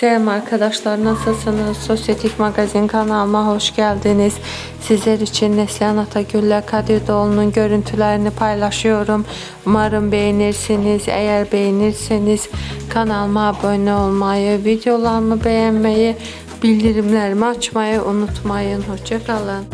Selam arkadaşlar nasılsınız? Sosyetik Magazin kanalıma hoş geldiniz. Sizler için Neslihan Atagül'le Kadir Doğulu'nun görüntülerini paylaşıyorum. Umarım beğenirsiniz. Eğer beğenirseniz kanalıma abone olmayı, videolarımı beğenmeyi, bildirimlerimi açmayı unutmayın. Hoşçakalın.